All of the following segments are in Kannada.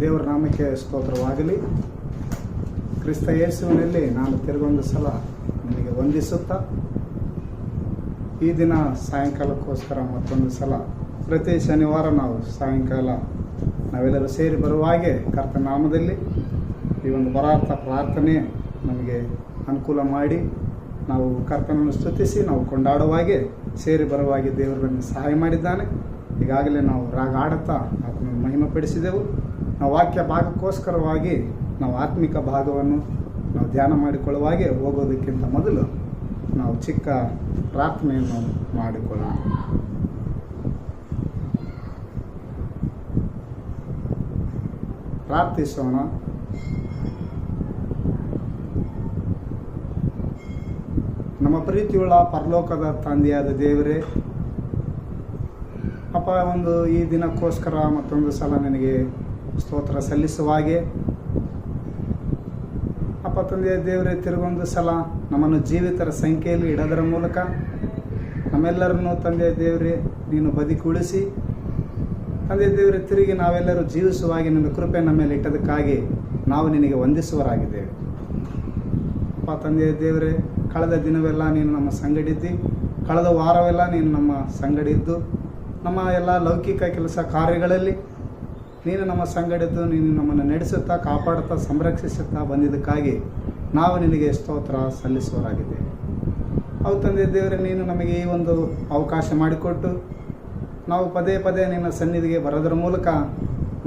ದೇವರ ನಾಮಕ್ಕೆ ಸ್ತೋತ್ರವಾಗಲಿ. ಕ್ರಿಸ್ತ ಯೇಸುವಿನಲ್ಲಿ ನಾನು ತಿರುಗೊಂದು ಸಲ ನಿಮಗೆ ವಂದಿಸುತ್ತಾ, ಈ ದಿನ ಸಾಯಂಕಾಲಕ್ಕೋಸ್ಕರ ಮತ್ತೊಂದು ಸಲ, ಪ್ರತಿ ಶನಿವಾರ ನಾವು ಸಾಯಂಕಾಲ ನಾವೆಲ್ಲರೂ ಸೇರಿ ಬರುವ ಹಾಗೆ ಕರ್ತ ನಾಮದಲ್ಲಿ ಈ ಒಂದು ಬರಾರ್ಥ ಪ್ರಾರ್ಥನೆ ನಮಗೆ ಅನುಕೂಲ ಮಾಡಿ, ನಾವು ಕರ್ತನನ್ನು ಸ್ತುತಿಸಿ, ನಾವು ಕೊಂಡಾಡುವ ಹಾಗೆ ಸೇರಿ ಬರುವ ಹಾಗೆ ದೇವರು ನಮಗೆ ಸಹಾಯ ಮಾಡಿದ್ದಾನೆ. ಈಗಾಗಲೇ ನಾವು ರಾಗ ಆಡುತ್ತಾ ಆತನನ್ನು ಮಹಿಮೆಪಡಿಸಿದೆವು ನಾವು ವಾಕ್ಯ ಭಾಗಕ್ಕೋಸ್ಕರವಾಗಿ ನಾವು ಆತ್ಮಿಕ ಭಾಗವನ್ನು ನಾವು ಧ್ಯಾನ ಮಾಡಿಕೊಳ್ಳುವಾಗೆ ಹೋಗೋದಕ್ಕಿಂತ ಮೊದಲು ನಾವು ಚಿಕ್ಕ ಪ್ರಾರ್ಥನೆಯನ್ನು ಮಾಡಿಕೊಳ್ಳೋಣ. ಪ್ರಾರ್ಥಿಸೋಣ. ನಮ್ಮ ಪ್ರೀತಿಯುಳ್ಳ ಪರಲೋಕದ ತಂದೆಯಾದ ದೇವರೇ, ಅಪ್ಪ ಒಂದು ಈ ದಿನಕ್ಕೋಸ್ಕರ ಮತ್ತೊಂದು ಸಲ ನನಗೆ ಸ್ತೋತ್ರ ಸಲ್ಲಿಸುವ ಹಾಗೆ ಅಪ್ಪ ತಂದೆಯ ದೇವರೇ ತಿರುಗೊಂದು ಸಲ ನಮ್ಮನ್ನು ಜೀವಿತರ ಸಂಖ್ಯೆಯಲ್ಲಿ ಇಡೋದರ ಮೂಲಕ ನಮ್ಮೆಲ್ಲರನ್ನು ತಂದೆಯ ದೇವರೇ, ನೀನು ಬದುಕುಳಿಸಿ ತಂದೆ ದೇವರೇ, ತಿರುಗಿ ನಾವೆಲ್ಲರೂ ಜೀವಿಸುವ ಹಾಗೆ ನಿನ್ನ ಕೃಪೆ ನಮ್ಮ ಮೇಲೆ ಇಟ್ಟದಕ್ಕಾಗಿ ನಾವು ನಿನಗೆ ವಂದಿಸುವರಾಗಿದ್ದೇವೆ ಅಪ್ಪ ತಂದೆಯ ದೇವರೇ, ಕಳೆದ ದಿನವೆಲ್ಲ ನೀನು ನಮ್ಮ ಸಂಗಡಿದ್ದಿ. ಕಳೆದ ವಾರವೆಲ್ಲ ನೀನು ನಮ್ಮ ಸಂಗಡಿದ್ದು. ನಮ್ಮ ಎಲ್ಲ ಲೌಕಿಕ ಕೆಲಸ ಕಾರ್ಯಗಳಲ್ಲಿ ನೀನು ನಮ್ಮ ಸಂಗಡಿದ್ದು, ನೀನು ನಮ್ಮನ್ನು ನಡೆಸುತ್ತಾ, ಕಾಪಾಡುತ್ತಾ, ಸಂರಕ್ಷಿಸುತ್ತಾ ಬಂದಿದ್ದಕ್ಕಾಗಿ ನಾವು ನಿನಗೆ ಸ್ತೋತ್ರ ಸಲ್ಲಿಸುವರಾಗಿದ್ದೇವೆ ಅವು ತಂದೆ ದೇವರೇ, ನೀನು ನಮಗೆ ಈ ಒಂದು ಅವಕಾಶ ಮಾಡಿಕೊಟ್ಟು ನಾವು ಪದೇ ಪದೇ ನಿನ್ನ ಸನ್ನಿಧಿಗೆ ಬರೋದ್ರ ಮೂಲಕ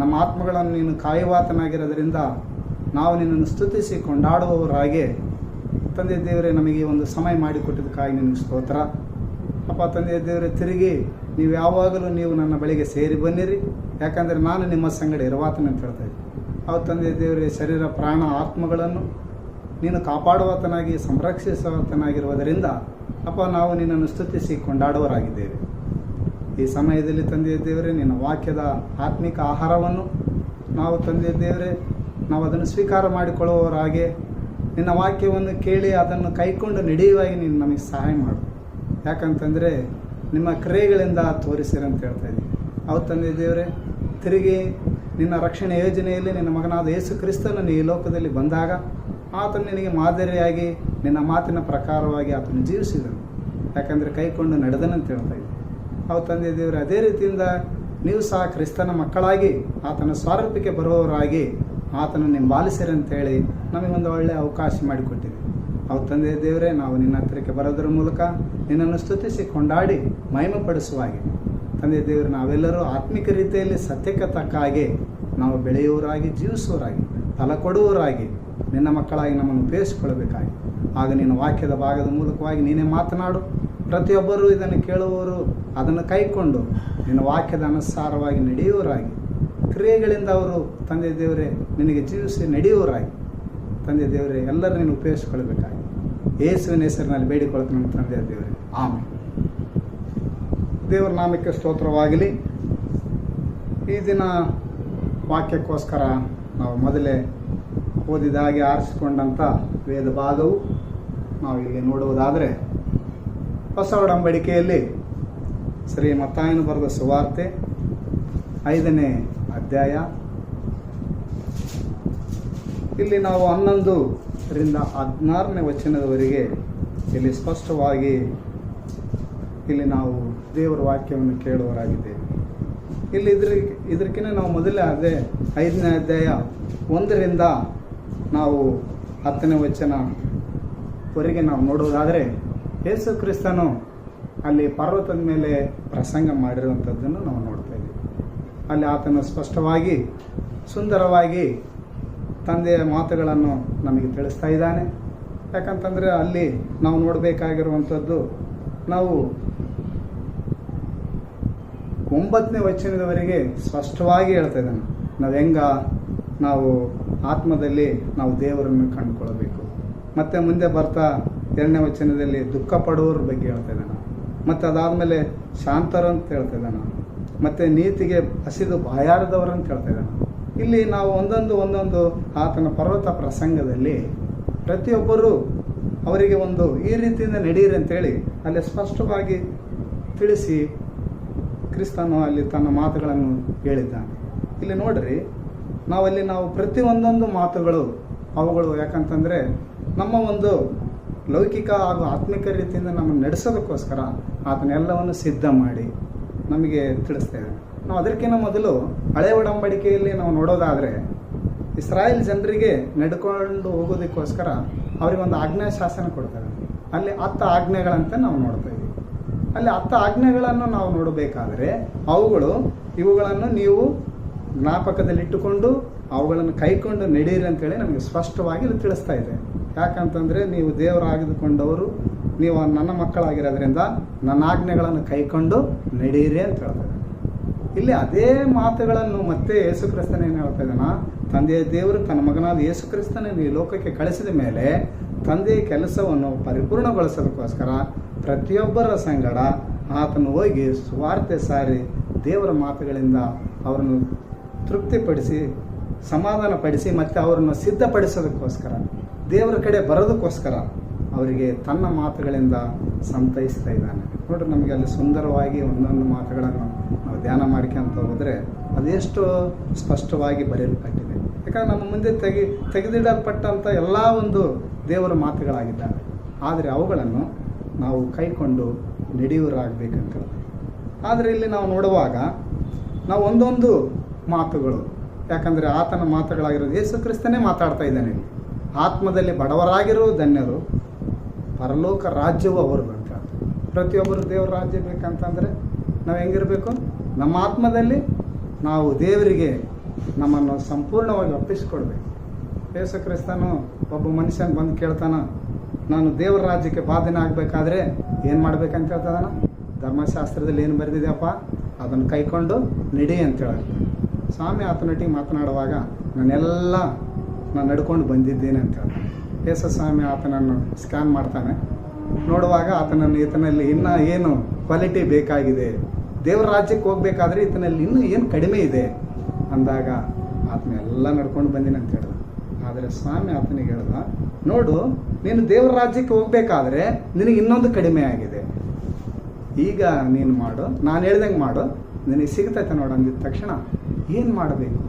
ನಮ್ಮ ಆತ್ಮಗಳನ್ನು ನೀನು ಕಾಯುವಾತನಾಗಿರೋದ್ರಿಂದ ನಾವು ನಿನ್ನನ್ನು ಸ್ತುತಿಸಿ ಕೊಂಡಾಡುವವರಾಗೆ ತಂದೆ ದೇವರೇ, ನಮಗೆ ಒಂದು ಸಮಯ ಮಾಡಿಕೊಟ್ಟಿದ್ದಕ್ಕಾಗಿ ನಿನಗೆ ಸ್ತೋತ್ರ. ಅಪ್ಪ ತಂದೆ ದೇವರೇ, ತಿರುಗಿ ನೀವು ಯಾವಾಗಲೂ ನೀವು ನನ್ನ ಬಳಿಗೆ ಸೇರಿ ಬನ್ನಿರಿ. ಯಾಕಂದರೆ ನಾನು ನಿಮ್ಮ ಸಂಗಡ ಇರುವಾತನ ಅಂತ ಹೇಳ್ತಾ ಇದ್ದೆ. ಅವು ತಂದೆ ದೇವರೇ, ಶರೀರ, ಪ್ರಾಣ, ಆತ್ಮಗಳನ್ನು ನೀನು ಕಾಪಾಡುವತನಾಗಿ, ಸಂರಕ್ಷಿಸುವತನಾಗಿರುವುದರಿಂದ ಅಪ್ಪ ನಾವು ನಿನ್ನನ್ನು ಸ್ತುತಿಸಿ ಕೊಂಡಾಡುವರಾಗಿದ್ದೇವೆ ಈ ಸಮಯದಲ್ಲಿ ತಂದೆಯ ದೇವರೇ, ನಿನ್ನ ವಾಕ್ಯದ ಆತ್ಮಿಕ ಆಹಾರವನ್ನು ನಾವು ತಂದೆಯ ದೇವರೇ, ನಾವು ಅದನ್ನು ಸ್ವೀಕಾರ ಮಾಡಿಕೊಳ್ಳುವವರಾಗೆ ನಿನ್ನ ವಾಕ್ಯವನ್ನು ಕೇಳಿ ಅದನ್ನು ಕೈಕೊಂಡು ನಡೆಯುವಾಗಿ ನೀನು ನಮಗೆ ಸಹಾಯ ಮಾಡು. ಯಾಕಂತಂದರೆ ನಿಮ್ಮ ಕ್ರಿಯೆಗಳಿಂದ ತೋರಿಸಿರಂತ ಹೇಳ್ತಾ ಇದ್ದೀನಿ. ಅವತ್ತು ತಂದೆ ದೇವರೇ, ತಿರುಗಿ ನಿನ್ನ ರಕ್ಷಣೆ ಯೋಜನೆಯಲ್ಲಿ ನಿನ್ನ ಮಗನಾದ ಯೇಸು ಕ್ರಿಸ್ತನು ಈ ಲೋಕದಲ್ಲಿ ಬಂದಾಗ ಆತನು ನಿನಗೆ ಮಾದರಿಯಾಗಿ ನಿನ್ನ ಮಾತಿನ ಪ್ರಕಾರವಾಗಿ ಆತನು ಜೀವಿಸಿದನು. ಯಾಕಂದರೆ ಕೈಕೊಂಡು ನಡೆದನಂತ ಹೇಳ್ತಾ ಇದ್ದೆ ಅವು ತಂದೆ ದೇವರು, ಅದೇ ರೀತಿಯಿಂದ ನೀವು ಸಹ ಕ್ರಿಸ್ತನ ಮಕ್ಕಳಾಗಿ ಆತನ ಸ್ವಾರೂಪಕ್ಕೆ ಬರುವವರಾಗಿ ಆತನ ನಿಂಬಾಲಿಸಿರಂತೇಳಿ ನಮಗೊಂದು ಒಳ್ಳೆಯ ಅವಕಾಶ ಮಾಡಿಕೊಟ್ಟಿದೆ ಅವು ತಂದೆ ದೇವರೇ, ನಾವು ನಿನ್ನ ಹತ್ತಿರಕ್ಕೆ ಬರೋದ್ರ ಮೂಲಕ ನಿನ್ನನ್ನು ಸ್ತುತಿಸಿ, ಕೊಂಡಾಡಿ ಮಹಿಮಪಡಿಸುವ ಹಾಗೆ ತಂದೆ ದೇವರು, ನಾವೆಲ್ಲರೂ ಆತ್ಮಿಕ ರೀತಿಯಲ್ಲಿ ಸತ್ಯಕ್ಕೆ ತಕ್ಕ ಹಾಗೆ ನಾವು ಬೆಳೆಯುವವರಾಗಿ ಜೀವಿಸುವರಾಗಿ ಫಲ ಕೊಡುವವರಾಗಿ, ನಿನ್ನ ಮಕ್ಕಳಾಗಿ ನಮ್ಮನ್ನು ಉಪಯೋಗಿಸಿಕೊಳ್ಳಬೇಕಾಗಿ. ಆಗ ನೀನು ವಾಕ್ಯದ ಭಾಗದ ಮೂಲಕವಾಗಿ ನೀನೇ ಮಾತನಾಡು. ಪ್ರತಿಯೊಬ್ಬರೂ ಇದನ್ನು ಕೇಳುವವರು ಅದನ್ನು ಕೈಕೊಂಡು ನಿನ್ನ ವಾಕ್ಯದ ಅನುಸಾರವಾಗಿ ನಡೆಯುವವರಾಗಿ. ಕ್ರಿಯೆಗಳಿಂದ ಅವರು ತಂದೆ ದೇವರೇ, ನಿನಗೆ ಜೀವಿಸಿ ನಡೆಯುವವರಾಗಿ. ತಂದೆ ದೇವರೇ ಎಲ್ಲರೂ ನೀನು ಉಪಯೋಗಿಸ್ಕೊಳ್ಬೇಕಾಗಿ ಯೇಸುವಿನ ಹೆಸರಿನಲ್ಲಿ ಬೇಡಿಕೊಳ್ತೀನಿ ನಮ್ಮ ತಂದೆ ದೇವರೇ. ಆಮೆ ದೇವರ ನಾಮಕ್ಕೆ ಸ್ತೋತ್ರವಾಗಲಿ. ಈ ದಿನ ವಾಕ್ಯಕ್ಕೋಸ್ಕರ ನಾವು ಮೊದಲೇ ಓದಿದ ಆರಿಸಿಕೊಂಡಂಥ ವೇದ ಭಾಗವು ನಾವು ಇಲ್ಲಿ ನೋಡುವುದಾದರೆ, ಹೊಸ ಒಡಂಬಡಿಕೆಯಲ್ಲಿ ಶ್ರೀ ಮತ್ತಾಯನು ಬರೆದ ಸುವಾರ್ತೆ, ಐದನೇ ಅಧ್ಯಾಯ ಇಲ್ಲಿ ನಾವು ಹನ್ನೊಂದರಿಂದ ಹದಿನಾರನೇ ವಚನದವರೆಗೆ ಇಲ್ಲಿ ಸ್ಪಷ್ಟವಾಗಿ ಇಲ್ಲಿ ನಾವು ದೇವರ ವಾಕ್ಯವನ್ನು ಕೇಳುವರಾಗಿದ್ದೇವೆ ಇಲ್ಲಿ ಇದ್ರ, ಇದಕ್ಕಿಂತ ನಾವು ಮೊದಲೇ ಅದೇ ಐದನೇ ಅಧ್ಯಾಯ ಒಂದರಿಂದ ನಾವು ಹತ್ತನೇ ವಚನವರೆಗೆ ನಾವು ನೋಡೋದಾದರೆ ಯೇಸು ಕ್ರಿಸ್ತನು ಅಲ್ಲಿ ಪರ್ವತದ ಮೇಲೆ ಪ್ರಸಂಗ ಮಾಡಿರುವಂಥದ್ದನ್ನು ನಾವು ನೋಡ್ತೇವೆ ಅಲ್ಲಿ ಆತನು ಸ್ಪಷ್ಟವಾಗಿ ಸುಂದರವಾಗಿ ತಂದೆಯ ಮಾತುಗಳನ್ನು ನಮಗೆ ತಿಳಿಸ್ತಾ ಇದ್ದಾನೆ. ಯಾಕಂತಂದರೆ ಅಲ್ಲಿ ನಾವು ನೋಡಬೇಕಾಗಿರುವಂಥದ್ದು, ನಾವು ಒಂಬತ್ತನೇ ವಚನದವರೆಗೆ ಸ್ಪಷ್ಟವಾಗಿ ಹೇಳ್ತಾ ಇದ್ದಾನೆ. ನಾವು ಹೆಂಗ? ನಾವು ಆತ್ಮದಲ್ಲಿ ನಾವು ದೇವರನ್ನು ಕಂಡುಕೊಳ್ಬೇಕು ಮತ್ತು ಮುಂದೆ ಬರ್ತಾ ಎರಡನೇ ವಚನದಲ್ಲಿ ದುಃಖ ಪಡುವವ್ರ ಬಗ್ಗೆ ಹೇಳ್ತಾ ಇದ್ದಾನೆ. ಮತ್ತು ಅದಾದಮೇಲೆ ಶಾಂತರು ಅಂತ ಹೇಳ್ತಾ ಇದ್ದಾನೆ. ಮತ್ತು ನೀತಿಗೆ ಹಸಿದು ಬಾಯಾರದವರು ಅಂತ ಹೇಳ್ತಾ ಇದ್ದಾನೆ. ಇಲ್ಲಿ ನಾವು ಒಂದೊಂದು ಒಂದೊಂದು ಆತನ ಪರ್ವತ ಪ್ರಸಂಗದಲ್ಲಿ ಪ್ರತಿಯೊಬ್ಬರೂ ಅವರಿಗೆ ಒಂದು ಈ ರೀತಿಯಿಂದ ನಡೀರಿ ಅಂತೇಳಿ ಅಲ್ಲಿ ಸ್ಪಷ್ಟವಾಗಿ ತಿಳಿಸಿ ಕ್ರಿಸ್ತನು ಅಲ್ಲಿ ತನ್ನ ಮಾತುಗಳನ್ನು ಹೇಳಿದ್ದಾನೆ. ಇಲ್ಲಿ ನೋಡ್ರಿ, ನಾವಲ್ಲಿ ನಾವು ಪ್ರತಿ ಒಂದೊಂದು ಮಾತುಗಳು ಅವುಗಳು ಯಾಕಂತಂದರೆ ನಮ್ಮ ಒಂದು ಲೌಕಿಕ ಹಾಗೂ ಆತ್ಮಿಕ ರೀತಿಯಿಂದ ನಮ್ಮನ್ನು ನಡೆಸೋದಕ್ಕೋಸ್ಕರ ಆತನೆಲ್ಲವನ್ನು ಸಿದ್ಧ ಮಾಡಿ ನಮಗೆ ತಿಳಿಸ್ತಾ ನಾವು ಅದಕ್ಕಿಂತ ಮೊದಲು ಹಳೆ ಒಡಂಬಡಿಕೆಯಲ್ಲಿ ನಾವು ನೋಡೋದಾದರೆ ಇಸ್ರಾಯೇಲ್ ಜನರಿಗೆ ನಡ್ಕೊಂಡು ಹೋಗೋದಕ್ಕೋಸ್ಕರ ಅವರಿಗೆ ಒಂದು ಆಜ್ಞಾ ಶಾಸನ ಕೊಡ್ತಾರೆ. ಅಲ್ಲಿ ಹತ್ತು ಆಜ್ಞೆಗಳಂತೆ ನಾವು ನೋಡ್ತಾ ಇದ್ದೀವಿ. ಅಲ್ಲಿ ಹತ್ತು ಆಜ್ಞೆಗಳನ್ನು ನಾವು ನೋಡಬೇಕಾದ್ರೆ ಅವುಗಳು ಇವುಗಳನ್ನು ನೀವು ಜ್ಞಾಪಕದಲ್ಲಿಟ್ಟುಕೊಂಡು ಅವುಗಳನ್ನು ಕೈಕೊಂಡು ನಡೀರಿ ಅಂತೇಳಿ ನಮಗೆ ಸ್ಪಷ್ಟವಾಗಿ ಇಲ್ಲಿ ತಿಳಿಸ್ತಾ ಇದೆ. ಯಾಕಂತಂದರೆ ನೀವು ದೇವರಾಗಿದ್ದುಕೊಂಡವರು, ನೀವು ನನ್ನ ಮಕ್ಕಳಾಗಿರೋದ್ರಿಂದ ನನ್ನ ಆಜ್ಞೆಗಳನ್ನು ಕೈಕೊಂಡು ನಡೀರಿ ಅಂತ ಹೇಳ್ತಾರೆ ಇಲ್ಲಿ ಅದೇ ಮಾತುಗಳನ್ನು ಮತ್ತೆ ಯೇಸು ಕ್ರಿಸ್ತನ ಏನು ಹೇಳ್ತಾ ಇದ್ದಾನ? ತಂದೆಯ ದೇವರು ತನ್ನ ಮಗನಾದ ಯೇಸು ಕ್ರಿಸ್ತನನ್ನು ಈ ಲೋಕಕ್ಕೆ ಕಳಿಸಿದ ಮೇಲೆ ತಂದೆಯ ಕೆಲಸವನ್ನು ಪರಿಪೂರ್ಣಗೊಳಿಸೋದಕ್ಕೋಸ್ಕರ ಪ್ರತಿಯೊಬ್ಬರ ಸಂಗಡ ಆತನು ಹೋಗಿ ಸುವಾರ್ತೆ ಸಾರಿ ದೇವರ ಮಾತುಗಳಿಂದ ಅವರನ್ನು ತೃಪ್ತಿಪಡಿಸಿ, ಸಮಾಧಾನಪಡಿಸಿ ಮತ್ತು ಅವರನ್ನು ಸಿದ್ಧಪಡಿಸೋದಕ್ಕೋಸ್ಕರ, ದೇವರ ಕಡೆ ಬರೋದಕ್ಕೋಸ್ಕರ ಅವರಿಗೆ ತನ್ನ ಮಾತುಗಳಿಂದ ಸಂತೈಸ್ತಾ ಇದ್ದಾನೆ. ನೋಡ್ರಿ ನಮಗೆ ಅಲ್ಲಿ ಸುಂದರವಾಗಿ ಒಂದೊಂದು ಮಾತುಗಳನ್ನು ನಾವು ಧ್ಯಾನ ಮಾಡ್ಕೊಂತ ಹೋದರೆ ಅದೆಷ್ಟು ಸ್ಪಷ್ಟವಾಗಿ ಬರೆಯಲ್ಪಟ್ಟಿದೆ. ಯಾಕಂದ್ರೆ ನಮ್ಮ ಮುಂದೆ ತೆಗಿ ತೆಗೆದಿಡಲ್ಪಟ್ಟಂಥ ಎಲ್ಲ ಒಂದು ದೇವರ ಮಾತುಗಳಾಗಿದ್ದಾವೆ ಆದರೆ ಅವುಗಳನ್ನು ನಾವು ಕೈಕೊಂಡು ನಡೆಯುವರಾಗಬೇಕಂತ ಆದರೆ ಇಲ್ಲಿ ನಾವು ನೋಡುವಾಗ ನಾವು ಒಂದೊಂದು ಮಾತುಗಳು, ಯಾಕಂದರೆ ಆತನ ಮಾತುಗಳಾಗಿರೋದು ಯೇಸು ಕ್ರಿಸ್ತನೇ ಮಾತಾಡ್ತಾ ಇದ್ದಾನೆ ಇಲ್ಲಿ. ಆತ್ಮದಲ್ಲಿ ಬಡವರಾಗಿರೋ ಧನ್ಯರು ಪರಲೋಕ ರಾಜ್ಯವು ಅವರು ಅಂತ ಪ್ರತಿಯೊಬ್ಬರು ದೇವರ ರಾಜ್ಯ ಬೇಕಂತಂದರೆ ನಾವು ಹೆಂಗಿರಬೇಕು? ನಮ್ಮ ಆತ್ಮದಲ್ಲಿ ನಾವು ದೇವರಿಗೆ ನಮ್ಮನ್ನು ಸಂಪೂರ್ಣವಾಗಿ ಒಪ್ಪಿಸಿಕೊಡ್ಬೇಕು ಯೇಸು ಕ್ರಿಸ್ತನು ಒಬ್ಬ ಮನುಷ್ಯನ ಬಂದು ಕೇಳ್ತಾನ, ನಾನು ದೇವರ ರಾಜ್ಯಕ್ಕೆ ಬಾಧನೆ ಆಗಬೇಕಾದ್ರೆ ಏನು ಮಾಡ್ಬೇಕಂತ ಹೇಳ್ತದಾನ ಧರ್ಮಶಾಸ್ತ್ರದಲ್ಲಿ ಏನು ಬರೆದಿದೆಯಪ್ಪ? ಅದನ್ನು ಕೈಕೊಂಡು ನಡಿ ಅಂತ ಹೇಳಿ ಸ್ವಾಮಿ ಆತನೊಟ್ಟಿಗೆ ಮಾತನಾಡುವಾಗ ನಾನೆಲ್ಲ, ನಾನು ನಡ್ಕೊಂಡು ಬಂದಿದ್ದೇನೆ ಅಂತ ಹೇಳ್ತಾನೆ ಯೇಸು ಸ್ವಾಮಿ ಆತನನ್ನು ಸ್ಕ್ಯಾನ್ ಮಾಡ್ತಾನೆ. ನೋಡುವಾಗ ಆತನನ್ನು ಈತನಲ್ಲಿ ಇನ್ನೂ ಏನು ಕ್ವಾಲಿಟಿ ಬೇಕಾಗಿದೆ, ದೇವರ ರಾಜ್ಯಕ್ಕೆ ಹೋಗ್ಬೇಕಾದ್ರೆ ಈತನಲ್ಲಿ ಇನ್ನೂ ಏನು ಕಡಿಮೆ ಇದೆ ಅಂದಾಗ ಆತನ ಎಲ್ಲ ನಡ್ಕೊಂಡು ಬಂದಿನ ಅಂತ ಹೇಳ್ದ. ಆದರೆ ಸ್ವಾಮಿ ಆತನಿಗೆ ಹೇಳ್ದ, ನೋಡು, ನೀನು ದೇವರ ರಾಜ್ಯಕ್ಕೆ ಹೋಗ್ಬೇಕಾದ್ರೆ ನಿನಗೆ ಇನ್ನೊಂದು ಕಡಿಮೆ ಆಗಿದೆ. ಈಗ ನೀನು ಮಾಡು, ನಾನು ಹೇಳ್ದಂಗೆ ಮಾಡು, ನಿನಗೆ ಸಿಗ್ತೈತೆ ನೋಡು ಅಂದಿದ ತಕ್ಷಣ ಏನು ಮಾಡಬೇಕು?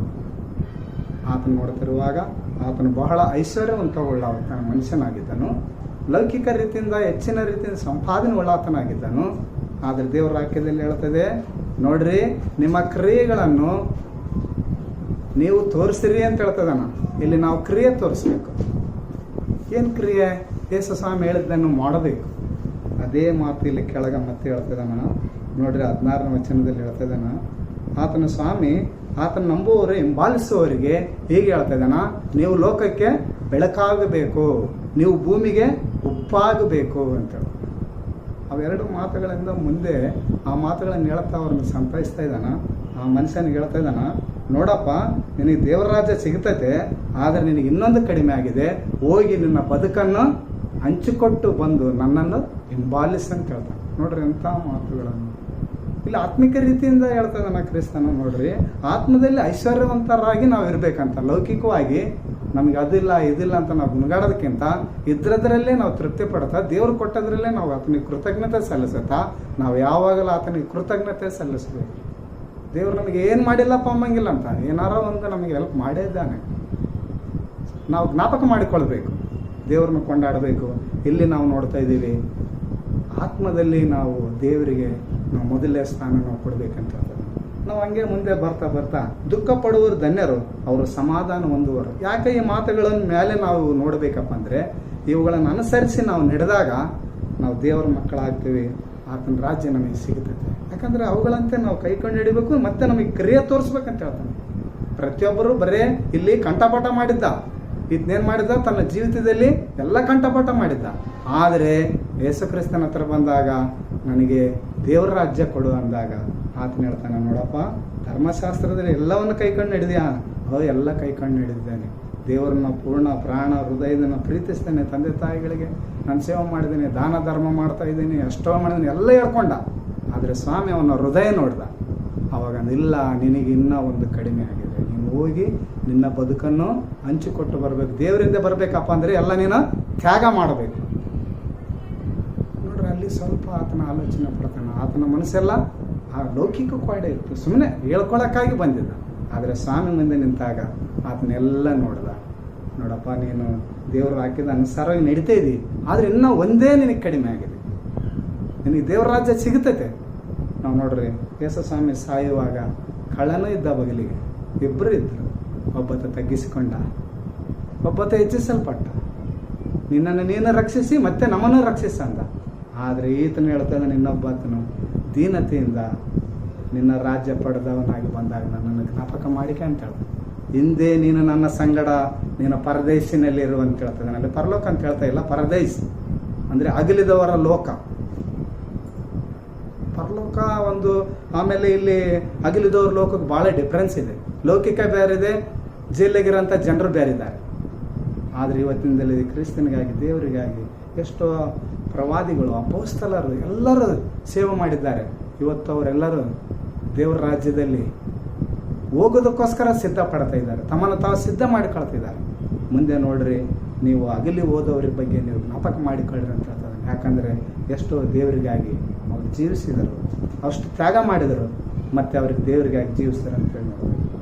ಆತನ ನೋಡ್ತಿರುವಾಗ ಆತನು ಬಹಳ ಐಶ್ವರ್ಯವಂತ ಉಳ್ಳಾತನ ಮನುಷ್ಯನಾಗಿದ್ದನು. ಲೌಕಿಕ ರೀತಿಯಿಂದ, ಹೆಚ್ಚಿನ ರೀತಿಯಿಂದ ಸಂಪಾದನೆ ಉಳ್ಳಾತನಾಗಿದ್ದನು ಆದರೆ ದೇವರ ವಾಕ್ಯದಲ್ಲಿ ಹೇಳ್ತದೆ, ನೋಡ್ರಿ, ನಿಮ್ಮ ಕ್ರಿಯೆಗಳನ್ನು ನೀವು ತೋರಿಸಿರಿ ಅಂತ ಹೇಳ್ತದನ ಇಲ್ಲಿ ನಾವು ಕ್ರಿಯೆ ತೋರಿಸ್ಬೇಕು. ಏನು ಕ್ರಿಯೆ? ಯೇಸು ಸ್ವಾಮಿ ಹೇಳಿದ್ದನ್ನು ಮಾಡಬೇಕು. ಅದೇ ಮಾತು ಇಲ್ಲಿ ಕೆಳಗೆ ಮತ್ತೆ ಹೇಳ್ತದನ ನೋಡ್ರಿ ಹದಿನಾರನೇ ವಚನದಲ್ಲಿ ಹೇಳ್ತದನ ಆತನ ಸ್ವಾಮಿ ಆತನ ನಂಬುವವರು ಹಿಂಬಾಲಿಸುವವರಿಗೆ ಹೀಗೆ ಹೇಳ್ತಾ ಇದ್ದಾನ ನೀವು ಲೋಕಕ್ಕೆ ಬೆಳಕಾಗಬೇಕು. ನೀವು ಭೂಮಿಗೆ ಉಪ್ಪಾಗಬೇಕು ಅಂತ. ಅವೆರಡು ಮಾತುಗಳಿಂದ ಮುಂದೆ ಆ ಮಾತುಗಳನ್ನು ಹೇಳ್ತಾ ಅವ್ರನ್ನ ಸಂತೈಸ್ತಾ ಇದ್ದಾನ, ಆ ಮನುಷ್ಯನಿಗೆ ಹೇಳ್ತಾ ಇದ್ದಾನ, ನೋಡಪ್ಪ, ನಿನಗೆ ದೇವರ ರಾಜ್ಯ ಸಿಗ್ತೈತೆ ಆದರೆ ನಿನಗೆ ಇನ್ನೊಂದು ಕಡಿಮೆ ಆಗಿದೆ, ಹೋಗಿ ನಿನ್ನ ಬದುಕನ್ನು ಹಂಚಿಕೊಟ್ಟು ಬಂದು ನನ್ನನ್ನು ಹಿಂಬಾಲಿಸಿ ಅಂತ ಹೇಳ್ತಾನೆ. ನೋಡ್ರಿ ಎಂಥ ಮಾತುಗಳನ್ನು. ಇಲ್ಲಿ, ಆತ್ಮಿಕ ರೀತಿಯಿಂದ ಹೇಳ್ತಾ ನಾ ಕ್ರಿಸ್ತನ ನೋಡ್ರಿ. ಆತ್ಮದಲ್ಲಿ ಐಶ್ವರ್ಯವಂತರಾಗಿ ನಾವು ಇರಬೇಕಂತ, ಲೌಕಿಕವಾಗಿ ನಮ್ಗೆ ಅದಿಲ್ಲ, ಇದಿಲ್ಲ ಅಂತ ನಾವು ಗುಣಗಾಡೋದಕ್ಕಿಂತ ಇದ್ರದ್ರಲ್ಲೇ ನಾವು ತೃಪ್ತಿ ಪಡ್ತಾ, ದೇವ್ರು ಕೊಟ್ಟದ್ರಲ್ಲೇ ನಾವು ಆತನಿಗೆ ಕೃತಜ್ಞತೆ ಸಲ್ಲಿಸುತ್ತಾ, ನಾವು ಯಾವಾಗಲೂ ಆತನಿಗೆ ಕೃತಜ್ಞತೆ ಸಲ್ಲಿಸಬೇಕು. ದೇವ್ರು ನಮಗೆ ಏನು ಮಾಡಿಲ್ಲಪ್ಪ ಅಂಬಂಗಿಲ್ಲ ಅಂತ, ಏನಾರ ಒಂದು ನಮಗೆ ಹೆಲ್ಪ್ ಮಾಡೇ ಇದ್ದಾನೆ. ನಾವು ಜ್ಞಾಪಕ ಮಾಡಿಕೊಳ್ಬೇಕು. ದೇವ್ರನ್ನ ಕೊಂಡಾಡಬೇಕು. ಇಲ್ಲಿ ನಾವು ನೋಡ್ತಾ ಇದ್ದೀವಿ. ಆತ್ಮದಲ್ಲಿ ನಾವು ದೇವರಿಗೆ ನಾವು ಮೊದಲನೇ ಸ್ಥಾನ ನಾವು ಕೊಡಬೇಕಂತ ನಾವು ಹಂಗೆ ಮುಂದೆ ಬರ್ತಾ ಬರ್ತಾ ದುಃಖ ಪಡುವರು ಧನ್ಯರು, ಅವರು ಸಮಾಧಾನ ಹೊಂದುವರು. ಯಾಕೆ ಈ ಮಾತುಗಳನ್ನು ಮೇಲೆ ನಾವು ನೋಡಬೇಕಪ್ಪ ಅಂದರೆ, ಇವುಗಳನ್ನು ಅನುಸರಿಸಿ ನಾವು ನಡೆದಾಗ ನಾವು ದೇವರ ಮಕ್ಕಳಾಗ್ತೀವಿ, ಆತನ ರಾಜ್ಯ ನಮಗೆ ಸಿಗುತ್ತದೆ. ಯಾಕಂದ್ರೆ ಅವುಗಳಂತೆ ನಾವು ಕೈಕೊಂಡು ಹಿಡಿಬೇಕು ಮತ್ತೆ ನಮಗೆ ಕ್ರಿಯೆ ತೋರಿಸ್ಬೇಕಂತ ಹೇಳ್ತಾನೆ. ಪ್ರತಿಯೊಬ್ಬರು ಬರೇ ಇಲ್ಲಿ ಕಂಠಪಾಠ ಮಾಡಿದ್ದ. ಇದನ್ನೇನು ಮಾಡಿದ್ದ? ತನ್ನ ಜೀವಿತದಲ್ಲಿ ಎಲ್ಲ ಕಂಠಪಾಠ ಮಾಡಿದ್ದ. ಆದರೆ ಯೇಸುಕ್ರಿಸ್ತನ ಹತ್ರ ಬಂದಾಗ ನನಗೆ ದೇವರ ರಾಜ್ಯ ಕೊಡು ಅಂದಾಗ ಆತನ ಹೇಳ್ತಾನೆ, ನೋಡಪ್ಪ, ಧರ್ಮಶಾಸ್ತ್ರದಲ್ಲಿ ಎಲ್ಲವನ್ನು ಕೈಕೊಂಡು ಹಿಡಿದ್ಯಾ? ಅವ ಎಲ್ಲ ಕೈಕೊಂಡು ಹಿಡಿದಿದ್ದೇನೆ. ದೇವರನ್ನ ಪೂರ್ಣ ಪ್ರಾಣ ಹೃದಯದಿಂದ ಪ್ರೀತಿಸ್ತೇನೆ ತಂದೆ ತಾಯಿಗಳಿಗೆ. ನಾನು ಸೇವೆ ಮಾಡಿದ್ದೀನಿ, ದಾನ ಧರ್ಮ ಮಾಡ್ತಾ ಇದ್ದೀನಿ ಎಷ್ಟೋ ಮಾಡಿದ್ದೀನಿ, ಎಲ್ಲ ಹೇಳ್ಕೊಂಡ. ಆದರೆ ಸ್ವಾಮಿ ಅವನ ಹೃದಯ ನೋಡ್ದ, ಅವಾಗ ಇಲ್ಲ ನಿನಗೆ ಇನ್ನೂ ಒಂದು ಕಡಿಮೆ ಆಗಿದೆ. ನೀನು ಹೋಗಿ ನಿನ್ನ ಬದುಕನ್ನು ಹಂಚಿಕೊಟ್ಟು ಬರಬೇಕು. ದೇವರಿಂದ ಬರಬೇಕಪ್ಪ ಅಂದರೆ ಎಲ್ಲ ನೀನು ತ್ಯಾಗ ಮಾಡಬೇಕು. ಅಲ್ಲಿ ಸ್ವಲ್ಪ ಆತನ ಆಲೋಚನೆ ಪಡ್ತಾನೆ. ಆತನ ಮನಸ್ಸೆಲ್ಲ ಆ ಲೌಕಿಕ ಕ್ವಾಡೆ ಇತ್ತು. ಸುಮ್ಮನೆ ಹೇಳ್ಕೊಳಕ್ಕಾಗಿ ಬಂದಿದ್ದ. ಆದರೆ ಸ್ವಾಮಿ ಮುಂದೆ ನಿಂತಾಗ ಆತನೆಲ್ಲ ನೋಡ್ದ. ನೋಡಪ್ಪ, ನೀನು ದೇವರು ಹಾಕಿದ ಅನುಸಾರವಾಗಿ ನಡೀತಾ ಇದ್ದೀವಿ ಆದರೆ ಇನ್ನೂ ಒಂದೇ ನಿನಗೆ ಕಡಿಮೆ ಆಗಿದೆ. ನಿನಗೆ ದೇವ್ರ ರಾಜ್ಯ ಸಿಗುತ್ತೈತೆ. ನಾವು ನೋಡ್ರಿ, ಯೇಸುಸ್ವಾಮಿ ಸಾಯುವಾಗ ಕಳ್ಳನೂ ಇದ್ದ ಬಗಲಿಗೆ. ಇಬ್ಬರು ಇದ್ದರು ಒಬ್ಬತ ತಗ್ಗಿಸಿಕೊಂಡ, ಒಬ್ಬತ ಹೆಚ್ಚಿಸಲ್ಪಟ್ಟ. ನಿನ್ನನ್ನು ನೀನು ರಕ್ಷಿಸಿ, ಮತ್ತೆ ನಮ್ಮನ್ನು ರಕ್ಷಿಸ ಅಂದ. ಆದರೆ ಈತನ ಹೇಳ್ತಾನೆ ಆತನು ದೀನತೆಯಿಂದ ನಿನ್ನ ರಾಜ್ಯ ಪಡೆದವನಾಗಿ ಬಂದಾಗ ನನ್ನನ್ನು ಜ್ಞಾಪಕ ಮಾಡಿಕೆ ಅಂತ ಹೇಳ್ತಾನೆ. ಹಿಂದೆ ನೀನು ನನ್ನ ಸಂಗಡ, ನೀನು ಪರದೇಶಿನಲ್ಲಿ ಇರು ಅಂತ ಹೇಳ್ತಾನೆ ಅಲ್ಲಿ ಪರಲೋಕ ಅಂತ ಹೇಳ್ತಾ ಇಲ್ಲ, ಪರದೇಶ್. ಅಂದರೆ ಅಗಲಿದವರ ಲೋಕ. ಪರಲೋಕ ಒಂದು, ಆಮೇಲೆ ಇಲ್ಲಿ ಅಗಲಿದವ್ರ ಲೋಕಕ್ಕೆ ಭಾಳ ಡಿಫ್ರೆನ್ಸ್ ಇದೆ. ಲೌಕಿಕ ಬೇರೆ ಇದೆ ಜೈಲಿಗಿರೋಂಥ ಜನರು ಬೇರೆ ಇದ್ದಾರೆ. ಆದರೆ ಇವತ್ತಿನ ದಿನದಲ್ಲಿ ಕ್ರಿಸ್ತನಿಗಾಗಿ, ದೇವರಿಗಾಗಿ ಎಷ್ಟೋ ಪ್ರವಾದಿಗಳು, ಅಪೋಸ್ತಲರು ಎಲ್ಲರೂ ಸೇವೆ ಮಾಡಿದ್ದಾರೆ. ಇವತ್ತು ಅವರೆಲ್ಲರೂ ದೇವರ ರಾಜ್ಯದಲ್ಲಿ ಹೋಗೋದಕ್ಕೋಸ್ಕರ ಸಿದ್ಧ ಪಡ್ತಾ ಇದ್ದಾರೆ. ತಮ್ಮನ್ನು ತಾವು ಸಿದ್ಧ ಮಾಡಿಕೊಳ್ತಾ ಇದ್ದಾರೆ. ಮುಂದೆ ನೋಡ್ರಿ, ನೀವು ಅಗಲಿ ಹೋದವ್ರ ಬಗ್ಗೆ ನೀವು ಜ್ಞಾಪಕ ಮಾಡಿಕೊಳ್ಳ್ರಿ ಅಂತ ಹೇಳ್ತಾರೆ. ಯಾಕಂದರೆ ಎಷ್ಟೋ ದೇವರಿಗಾಗಿ ಅವ್ರು ಜೀವಿಸಿದರು. ಅಷ್ಟು ತ್ಯಾಗ ಮಾಡಿದರು. ಮತ್ತು ಅವ್ರಿಗೆ ದೇವರಿಗಾಗಿ ಜೀವಿಸ್ತಾರೆ ಅಂತ ಹೇಳಿ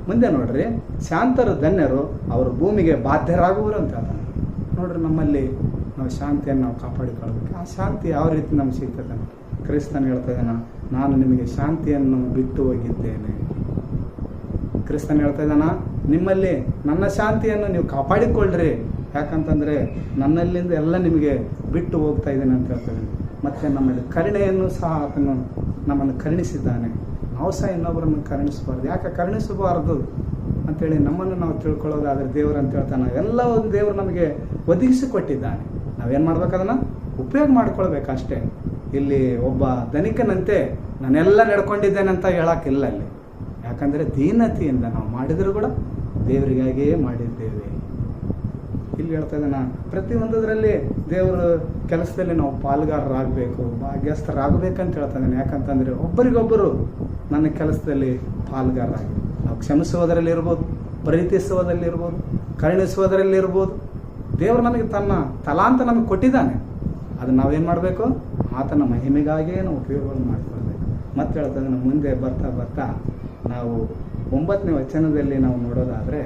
ಮುಂದೆ ನೋಡ್ರಿ, ಶಾಂತರು, ಧನ್ಯರು ಅವರು ಭೂಮಿಗೆ ಬಾಧ್ಯರಾಗುವರು ಅಂತ ಹೇಳ್ತಾರೆ. ನೋಡ್ರಿ ನಮ್ಮಲ್ಲಿ ನಾವು ಶಾಂತಿಯನ್ನು ನಾವು ಕಾಪಾಡಿಕೊಳ್ಬೇಕು. ಆ ಶಾಂತಿ ಯಾವ ರೀತಿ ನಮ್ಗೆ ಸಿಗ್ತದೆ? ಕ್ರಿಸ್ತನ್ ಹೇಳ್ತಾ ನಾನು ನಿಮಗೆ ಶಾಂತಿಯನ್ನು ಬಿಟ್ಟು ಹೋಗಿದ್ದೇನೆ. ಕ್ರಿಸ್ತನ್ ಹೇಳ್ತಾ ಇದ್ದಾನ, ನಿಮ್ಮಲ್ಲಿ ನನ್ನ ಶಾಂತಿಯನ್ನು ನೀವು ಕಾಪಾಡಿಕೊಳ್ಳ್ರಿ ಯಾಕಂತಂದರೆ ನನ್ನಲ್ಲಿಂದ ಎಲ್ಲ ನಿಮಗೆ ಬಿಟ್ಟು ಹೋಗ್ತಾ ಇದ್ದೇನೆ ಅಂತ ಹೇಳ್ತಾ ಇದ್ದಾನೆ. ಮತ್ತು ನಮ್ಮಲ್ಲಿ ಕರುಣೆಯನ್ನು ಸಹ ಆತನು ನಮ್ಮನ್ನು ಕರುಣಿಸಿದ್ದಾನೆ. ನಾವು ಸಹ ಇನ್ನೊಬ್ಬರನ್ನು ಕರುಣಿಸಬಾರ್ದು. ಯಾಕೆ ಕರುಣಿಸಬಾರದು? ಅಂತೇಳಿ ನಮ್ಮನ್ನು ನಾವು ತಿಳ್ಕೊಳ್ಳೋದಾದ್ರೆ ದೇವರು ಅಂತ ಹೇಳ್ತಾನೆ ಎಲ್ಲ ಒಂದು ದೇವರು ನಮಗೆ ಒದಗಿಸಿಕೊಟ್ಟಿದ್ದಾನೆ. ನಾವೇನು ಮಾಡ್ಬೇಕು ಅದನ್ನು? ಉಪಯೋಗ ಮಾಡ್ಕೊಳ್ಬೇಕು ಅಷ್ಟೇ ಇಲ್ಲಿ ಒಬ್ಬ ಧನಿಕನಂತೆ ನಾನೆಲ್ಲ ನಡ್ಕೊಂಡಿದ್ದೇನೆ ಅಂತ ಹೇಳೋಕ್ಕಿಲ್ಲ ಅಲ್ಲಿ. ಯಾಕಂದರೆ ದೀನತೆಯಿಂದ ನಾವು ಮಾಡಿದರೂ ಕೂಡ ದೇವರಿಗಾಗಿಯೇ ಮಾಡಿದ್ದೇವೆ. ಇಲ್ಲಿ ಹೇಳ್ತಾ ಇದ್ದಾನ ಪ್ರತಿಯೊಂದರಲ್ಲಿ ದೇವರ ಕೆಲಸದಲ್ಲಿ ನಾವು ಪಾಲ್ಗಾರರಾಗಬೇಕು, ಭಾಗ್ಯಸ್ಥರಾಗಬೇಕಂತ ಹೇಳ್ತಾ ಇದ್ದಾನೆ. ಯಾಕಂತಂದರೆ ಒಬ್ಬರಿಗೊಬ್ಬರು ನನ್ನ ಕೆಲಸದಲ್ಲಿ ಪಾಲ್ಗಾರರಾಗಿ. ನಾವು ಕ್ಷಮಿಸುವುದರಲ್ಲಿ ಇರ್ಬೋದು, ಪ್ರೀತಿಸುವುದರಲ್ಲಿ ಇರ್ಬೋದು, ಕರುಣಿಸುವುದರಲ್ಲಿ ಇರ್ಬೋದು ದೇವರು ನಮಗೆ ತನ್ನ ತಲಾಂತ ನಮಗೆ ಕೊಟ್ಟಿದ್ದಾನೆ. ಅದು ನಾವೇನು ಮಾಡಬೇಕು? ಆತನ ಮಹಿಮೆಗಾಗಿಯೇ ನಾವು ಉಪಯೋಗವನ್ನು ಮಾಡಿಕೊಳ್ಬೇಕು. ಮತ್ತೆ ಹೇಳ್ತಂದ್ರೆ ಮುಂದೆ ಬರ್ತಾ ಬರ್ತಾ ನಾವು ಒಂಬತ್ತನೇ ವಚನದಲ್ಲಿ ನಾವು ನೋಡೋದಾದರೆ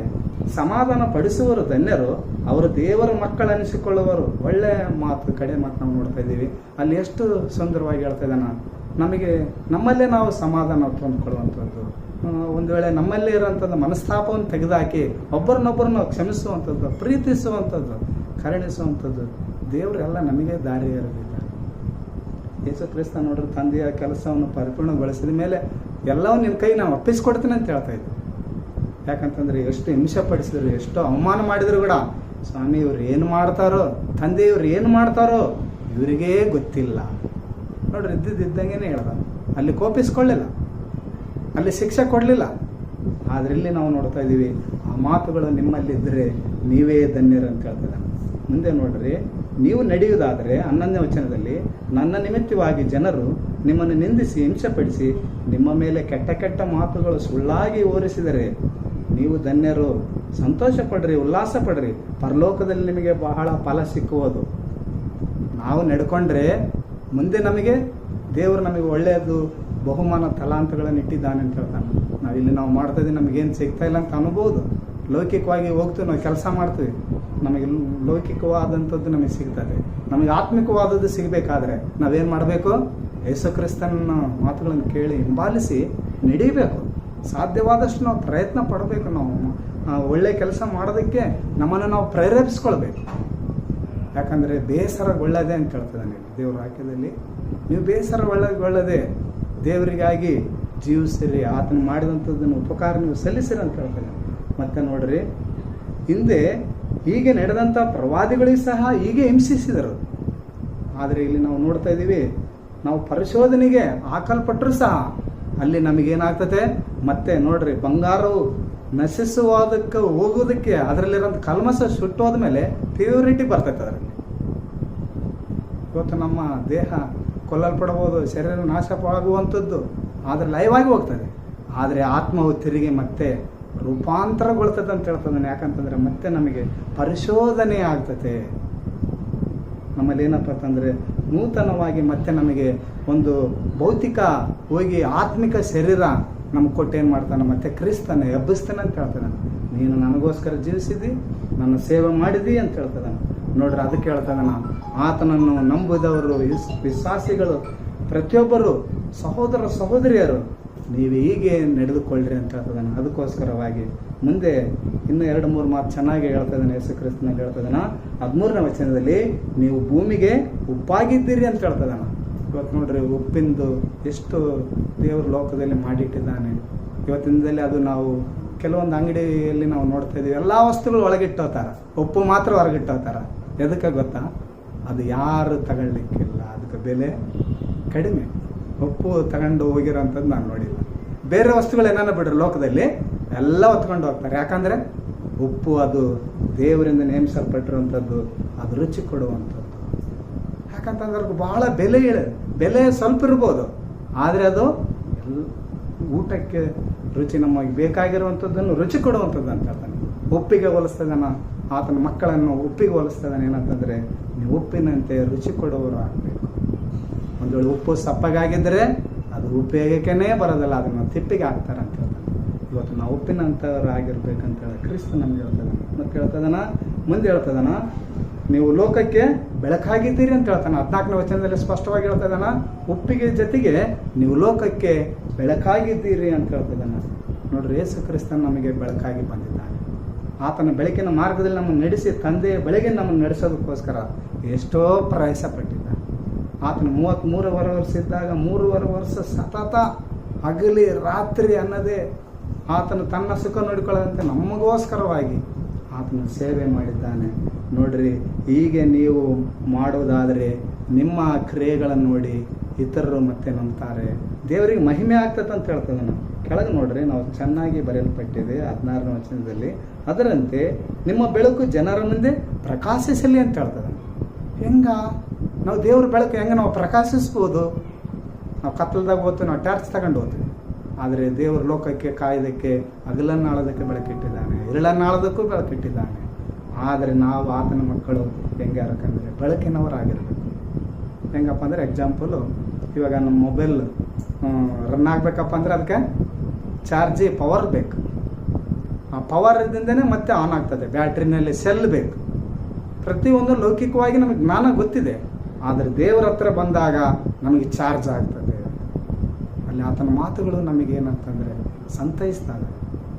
ಸಮಾಧಾನ ಪಡಿಸುವರು ಧನ್ಯರು, ಅವರು ದೇವರ ಮಕ್ಕಳನ್ನಿಸಿಕೊಳ್ಳುವರು ಒಳ್ಳೆ ಮಾತು ಕಡೆ ಮಾತು ನಾವು ನೋಡ್ತಾ ಇದ್ದೀವಿ. ಅಲ್ಲಿ ಎಷ್ಟು ಸುಂದರವಾಗಿ ಹೇಳ್ತಾ ಇದ್ದಾನ. ನಮಗೆ ನಮ್ಮಲ್ಲೇ ನಾವು ಸಮಾಧಾನ ತಂದುಕೊಳ್ಳುವಂಥದ್ದು ಒಂದು ವೇಳೆ ನಮ್ಮಲ್ಲೇ ಇರೋಂಥದ್ದು ಮನಸ್ತಾಪವನ್ನು ತೆಗೆದುಹಾಕಿ ಒಬ್ಬರನ್ನೊಬ್ಬರನ್ನು ಕ್ಷಮಿಸುವಂಥದ್ದು ಪ್ರೀತಿಸುವಂಥದ್ದು ಕರುಣಿಸುವಂಥದ್ದು ದೇವರೆಲ್ಲ ನಮಗೆ ದಾರಿ ಇರೋದಿಲ್ಲ ಯೇಸು ಕ್ರಿಸ್ತ ನೋಡ್ರಿ, ತಂದೆಯ ಕೆಲಸವನ್ನು ಪರಿಪೂರ್ಣಗೊಳಿಸಿದ ಮೇಲೆ ಎಲ್ಲವೂ ನಿನ್ನ ಕೈ ನಾವು ಒಪ್ಪಿಸ್ಕೊಡ್ತೀನಿ ಅಂತ ಹೇಳ್ತಾ ಇದ್ದೆ. ಯಾಕಂತಂದ್ರೆ ಎಷ್ಟು ಹಿಂಸೆ ಪಡಿಸಿದ್ರು ಎಷ್ಟು ಅವಮಾನ ಮಾಡಿದ್ರು ಕೂಡ ಸ್ವಾಮಿ ಇವ್ರು ಏನು ಮಾಡ್ತಾರೋ, ತಂದೆ ಇವ್ರು ಏನು ಮಾಡ್ತಾರೋ ಇವರಿಗೇ ಗೊತ್ತಿಲ್ಲ. ನೋಡ್ರಿ ಇದ್ದಿದ್ದಂಗೆ ಹೇಳ್ದ. ಅಲ್ಲಿ ಕೋಪಿಸ್ಕೊಳ್ಳಿಲ್ಲ. ಅಲ್ಲಿ ಶಿಕ್ಷೆ ಕೊಡಲಿಲ್ಲ. ಇಲ್ಲಿ ನಾವು ನೋಡ್ತಾ ಇದ್ದೀವಿ, ಆ ಮಾತುಗಳು ನಿಮ್ಮಲ್ಲಿದ್ದರೆ ನೀವೇ ಧನ್ಯರು ಅಂತ ಹೇಳ್ತಾರೆ ಮುಂದೆ ನೋಡ್ರಿ, ನೀವು ನಡೆಯುವುದಾದರೆ ಹನ್ನೊಂದನೇ ವಚನದಲ್ಲಿ, ನನ್ನ ನಿಮಿತ್ತವಾಗಿ ಜನರು ನಿಮ್ಮನ್ನು ನಿಂದಿಸಿ, ಹಿಂಸೆಪಡಿಸಿ, ನಿಮ್ಮ ಮೇಲೆ ಕೆಟ್ಟ ಕೆಟ್ಟ ಮಾತುಗಳು ಸುಳ್ಳಾಗಿ ಓರಿಸಿದರೆ ನೀವು ಧನ್ಯರು. ಸಂತೋಷ ಪಡ್ರಿ ಉಲ್ಲಾಸ ಪಡ್ರಿ ಪರಲೋಕದಲ್ಲಿ ನಿಮಗೆ ಬಹಳ ಫಲ ಸಿಕ್ಕುವುದು. ನಾವು ನಡ್ಕೊಂಡ್ರೆ ಮುಂದೆ ನಮಗೆ, ದೇವರು ನಮಗೆ ಒಳ್ಳೆಯದು. ಬಹುಮಾನ ತಲಾಂತಗಳನ್ನು ಇಟ್ಟಿದ್ದಾನೆ ಅಂತ ಹೇಳ್ತಾನೆ. ನಾವು ಇಲ್ಲಿ ನಾವು ಮಾಡ್ತಾ ಇದ್ದೀವಿ, ನಮಗೇನು ಸಿಗ್ತಾ ಇಲ್ಲ ಅಂತ ಅನ್ಬೋದು. ಲೌಕಿಕವಾಗಿ ಹೋಗ್ತೀವಿ ನಾವು ಕೆಲಸ ಮಾಡ್ತೀವಿ. ನಮಗೆ ಲೌಕಿಕವಾದಂಥದ್ದು ನಮಗೆ ಸಿಗ್ತದೆ ನಮಗೆ ಆತ್ಮಿಕವಾದದ್ದು ಸಿಗಬೇಕಾದ್ರೆ ನಾವೇನು ಮಾಡಬೇಕು? ಯೇಸು ಕ್ರಿಸ್ತನ ಮಾತುಗಳನ್ನು ಕೇಳಿ ಹಿಂಬಾಲಿಸಿ ನಡೀಬೇಕು. ಸಾಧ್ಯವಾದಷ್ಟು ನಾವು ಪ್ರಯತ್ನ ಪಡಬೇಕು ನಾವು. ಒಳ್ಳೆ ಕೆಲಸ ಮಾಡೋದಕ್ಕೆ ನಮ್ಮನ್ನು ನಾವು ಪ್ರೇರೇಪಿಸ್ಕೊಳ್ಬೇಕು. ಯಾಕಂದರೆ ಬೇಸರಗೊಳ್ಳದೆ ಅಂತ ಹೇಳ್ತಿದ್ದಾನೆ ದೇವರ ವಾಕ್ಯದಲ್ಲಿ. ನೀವು ಬೇಸರಗೊಳ್ಳಗೊಳ್ಳದೆ ದೇವರಿಗಾಗಿ ಜೀವಿಸಿರಿ, ಆತನ ಮಾಡಿದಂಥದ್ದನ್ನು ಉಪಕಾರ ನೀವು ಸಲ್ಲಿಸಿರಿ ಅಂತ ಹೇಳ್ತಾರೆ ಮತ್ತೆ ನೋಡ್ರಿ, ಹಿಂದೆ ಹೀಗೆ ನಡೆದಂಥ ಪ್ರವಾದಿಗಳಿಗೆ ಸಹ ಹೀಗೆ ಹಿಂಸಿಸಿದರು. ಆದರೆ ಇಲ್ಲಿ ನಾವು ನೋಡ್ತಾ ಇದ್ದೀವಿ, ನಾವು ಪರಿಶೋಧನೆಗೆ ಹಾಕಲ್ಪಟ್ಟರು ಸಹ ಅಲ್ಲಿ ನಮಗೇನಾಗ್ತದೆ, ಮತ್ತೆ ನೋಡ್ರಿ, ಬಂಗಾರವು ನಶಿಸುವುದಕ್ಕೆ ಹೋಗೋದಕ್ಕೆ ಅದರಲ್ಲಿರೋಂಥ ಕಲ್ಮಸ ಸುಟ್ಟೋದ ಮೇಲೆ ಪ್ಯೂರಿಟಿ ಬರ್ತೈತೆ ಅದರಲ್ಲಿ. ಇವತ್ತು ನಮ್ಮ ದೇಹ ಕೊಲ್ಲಲ್ಪಡಬಹುದು ಶರೀರ ನಾಶವಾಗುವಂಥದ್ದು, ಆದರೆ ಲೈವ್ ಆಗಿ ಹೋಗ್ತದೆ. ಆದರೆ ಆತ್ಮವು ತಿರುಗಿ ಮತ್ತೆ ರೂಪಾಂತರಗೊಳ್ತದೆ ಅಂತ ಹೇಳ್ತದೆ ಯಾಕಂತಂದ್ರೆ ಮತ್ತೆ ನಮಗೆ ಪರಿಶೋಧನೆ ಆಗ್ತದೆ. ನಮ್ಮಲ್ಲಿ ಏನಪ್ಪ ಅಂತಂದರೆ ನೂತನವಾಗಿ ಮತ್ತೆ ನಮಗೆ ಒಂದು ಭೌತಿಕ ಹೋಗಿ ಆತ್ಮಿಕ ಶರೀರ ನಮ್ಗೆ ಕೊಟ್ಟು ಏನು ಮಾಡ್ತಾನೆ, ಮತ್ತೆ ಕ್ರಿಸ್ತನ ಎಬ್ಬಿಸ್ತಾನೆ ಅಂತ ಹೇಳ್ತಾನೆ ನೀನು ನನಗೋಸ್ಕರ ಜೀವಿಸಿದಿ, ನನ್ನ ಸೇವೆ ಮಾಡಿದಿ ಅಂತ ಹೇಳ್ತದಾನ ನೋಡ್ರಿ ಅದಕ್ಕೆ ಹೇಳ್ತದಾನ ಆತನನ್ನು ನಂಬಿದವರು ವಿಸ್- ವಿಶ್ವಾಸಿಗಳು, ಪ್ರತಿಯೊಬ್ಬರು ಸಹೋದರ ಸಹೋದರಿಯರು, ನೀವು ಹೀಗೆ ನಡೆದುಕೊಳ್ಳ್ರಿ ಅಂತ ಹೇಳ್ತದಾನೆ ಅದಕ್ಕೋಸ್ಕರವಾಗಿ ಮುಂದೆ ಇನ್ನು ಎರಡು ಮೂರು ಮಾತು ಚೆನ್ನಾಗಿ ಹೇಳ್ತದಾನೆ ಯೇಸು ಕ್ರಿಸ್ತನಲ್ಲಿ ಹೇಳ್ತದಾನ ಹದಿಮೂರನೇ ವಚನದಲ್ಲಿ ನೀವು ಭೂಮಿಗೆ ಉಪ್ಪಾಗಿದ್ದೀರಿ ಅಂತ ಹೇಳ್ತದಾನ ಇವತ್ತು ನೋಡ್ರಿ, ಉಪ್ಪಿಂದು ಎಷ್ಟು ದೇವರ ಲೋಕದಲ್ಲಿ ಮಾಡಿಟ್ಟಿದ್ದಾನೆ. ಇವತ್ತಿನ ದಿನದಲ್ಲಿ ಅದು ನಾವು ಕೆಲವೊಂದು ಅಂಗಡಿಯಲ್ಲಿ ನಾವು ನೋಡ್ತಾ ಇದ್ದೀವಿ ಎಲ್ಲ ವಸ್ತುಗಳು ಒಳಗಿಟ್ಟೋತಾರ ಉಪ್ಪು ಮಾತ್ರ ಹೊರಗಿಟ್ಟೋತಾರ ಎದಕ್ಕೆ ಗೊತ್ತಾ? ಅದು ಯಾರು ತಗೊಳ್ಲಿಕ್ಕಿಲ್ಲ ಅದಕ್ಕೆ ಬೆಲೆ ಕಡಿಮೆ. ಉಪ್ಪು ತಗೊಂಡು ಹೋಗಿರೋಂಥದ್ದು ನಾನು ನೋಡಿಲ್ಲ. ಬೇರೆ ವಸ್ತುಗಳು ಏನಾನ ಬಿಡ್ರಿ ಲೋಕದಲ್ಲಿ ಎಲ್ಲ ಹೊತ್ಕೊಂಡು ಹೋಗ್ತಾರೆ. ಯಾಕಂದರೆ ಉಪ್ಪು ಅದು ದೇವರಿಂದ ನೇಮಿಸಲ್ಪಟ್ಟಿರುವಂಥದ್ದು, ಅದು ರುಚಿ ಕೊಡುವಂಥದ್ದು. ಯಾಕಂತಂದ್ರೆ ಅದಕ್ಕೆ ಬಹಳ ಬೆಲೆ ಇಳೆ. ಬೆಲೆ ಸ್ವಲ್ಪ ಇರ್ಬೋದು. ಆದರೆ ಅದು ಎಲ್ಲ ಊಟಕ್ಕೆ ರುಚಿ ನಮಗೆ ಬೇಕಾಗಿರುವಂಥದ್ದನ್ನು ರುಚಿ ಕೊಡುವಂಥದ್ದು ಅಂತ ಹೇಳ್ತಾನೆ ಉಪ್ಪಿಗೆ ಹೋಲಿಸ್ತದಾನ ಆತನ ಮಕ್ಕಳನ್ನು ಉಪ್ಪಿಗೆ ಹೋಲಿಸ್ತಾನೆ ಏನಂತಂದ್ರೆ ನೀವು ಉಪ್ಪಿನಂತೆ ರುಚಿ ಕೊಡುವವರು ಆಗಬೇಕು ಒಂದು ವೇಳೆ ಉಪ್ಪು ಸಪ್ಪಗಾಗಿದ್ದರೆ ಅದು ಉಪಯೋಗಕ್ಕೇ ಬರೋದಿಲ್ಲ, ಅದನ್ನು ತಿಪ್ಪಿಗೆ ಹಾಕ್ತಾರೆ ಅಂತ ಹೇಳ್ತಾನೆ ಇವತ್ತು ನಾವು ಉಪ್ಪಿನಂಥವ್ರು ಕ್ರಿಸ್ತ ನಮ್ಗೆ ಹೇಳ್ತದ. ಮತ್ತೆ ಹೇಳ್ತದನ? ಮುಂದೆ ಹೇಳ್ತದನ? ನೀವು ಲೋಕಕ್ಕೆ ಬೆಳಕಾಗಿದ್ದೀರಿ ಅಂತ ಹೇಳ್ತಾನೆ. ಹದಿನಾಲ್ಕನೇ ವಚನದಲ್ಲಿ ಸ್ಪಷ್ಟವಾಗಿ ಹೇಳ್ತದನ? ಉಪ್ಪಿಗೆ ಜೊತೆಗೆ ನೀವು ಲೋಕಕ್ಕೆ ಬೆಳಕಾಗಿದ್ದೀರಿ ಅಂತ ಹೇಳ್ತದನ. ನೋಡ್ರಿ, ಯೇಸು ಕ್ರಿಸ್ತನ್ ನಮಗೆ ಬೆಳಕಾಗಿ ಬಂದಿದ್ದಾನೆ. ಆತನ ಬೆಳಕಿನ ಮಾರ್ಗದಲ್ಲಿ ನಮ್ಮನ್ನು ನಡೆಸಿ ತಂದೆಯ ಬೆಳಗ್ಗೆ ನಮ್ಮನ್ನು ನಡೆಸೋದಕ್ಕೋಸ್ಕರ ಎಷ್ಟೋ ಪ್ರಯಾಸ ಪಟ್ಟಿದ್ದ ಆತನ ಮೂವತ್ತ್ಮೂರುವರೆ ವರ್ಷ ಇದ್ದಾಗ ಮೂರುವರೆ ವರ್ಷ ಸತತ ಹಗಲಿ ರಾತ್ರಿ ಅನ್ನದೇ ಆತನು ತನ್ನ ಸುಖ ನೋಡಿಕೊಳ್ಳದಂತೆ ನಮಗೋಸ್ಕರವಾಗಿ ಆತನ ಸೇವೆ ಮಾಡಿದ್ದಾನೆ. ನೋಡ್ರಿ, ಹೀಗೆ ನೀವು ಮಾಡೋದಾದರೆ ನಿಮ್ಮ ಕ್ರಿಯೆಗಳನ್ನು ನೋಡಿ ಇತರರು ಮತ್ತೆ ನಂಬ್ತಾರೆ. ದೇವರಿಗೆ ಮಹಿಮೆ ಆಗ್ತದೆ ಅಂತ ಹೇಳ್ತದೆ ನಾವು ಕೆಳಗೆ ನೋಡ್ರಿ, ನಾವು ಚೆನ್ನಾಗಿ ಬರೆಯಲ್ಪಟ್ಟಿದೆ ಹದಿನಾರನೇ ವಚನದಲ್ಲಿ. ಅದರಂತೆ, ನಿಮ್ಮ ಬೆಳಕು ಜನರ ಮುಂದೆ ಪ್ರಕಾಶಿಸಲಿ ಅಂತ ಹೇಳ್ತದೆ. ಹೆಂಗ? ನಾವು ದೇವ್ರ ಬೆಳಕು ಹೆಂಗೆ ನಾವು ಪ್ರಕಾಶಿಸ್ಬೋದು? ನಾವು ಕತ್ತಲದಾಗ ಹೋಗ್ತೀವಿ, ನಾವು ಟಾರ್ಚ್ ತಗೊಂಡು ಹೋಗ್ತೀವಿ. ಆದರೆ ದೇವ್ರ ಲೋಕಕ್ಕೆ, ಕಾಯ್ದಕ್ಕೆ ಹಗಲನ್ನಾಳೋದಕ್ಕೆ ಬೆಳಕಿಟ್ಟಿದ್ದಾನೆ, ಇರಳನ್ನಾಳೋದಕ್ಕೂ ಬೆಳಕಿಟ್ಟಿದ್ದಾನೆ. ಆದರೆ ನಾವು ಆತನ ಮಕ್ಕಳು ಹೆಂಗೆ ಯಾಕಂದರೆ ಬೆಳಕಿನವರಾಗಿರಬೇಕು. ಹೆಂಗಪ್ಪ ಅಂದರೆ ಎಕ್ಸಾಂಪಲು ಇವಾಗ ನಮ್ಮ ಮೊಬೈಲ್ ರನ್ ಆಗಬೇಕಪ್ಪ ಅಂದರೆ ಅದಕ್ಕೆ ಚಾರ್ಜಿ ಪವರ್ ಬೇಕು. ಆ ಪವರ್ ಇದ್ದಿಂದನೇ ಮತ್ತೆ ಆನ್ ಆಗ್ತದೆ. ಬ್ಯಾಟ್ರಿನಲ್ಲಿ ಸೆಲ್ ಬೇಕು. ಪ್ರತಿಯೊಂದು ಲೌಕಿಕವಾಗಿ ನಮಗೆ ಜ್ಞಾನ ಗೊತ್ತಿದೆ. ಆದರೆ ದೇವರ ಹತ್ರ ಬಂದಾಗ ನಮಗೆ ಚಾರ್ಜ್ ಆಗ್ತದೆ. ಅಲ್ಲಿ ಆತನ ಮಾತುಗಳು ನಮಗೆ ಏನಂತಂದರೆ ಸಂತೈಸ್ತಾರೆ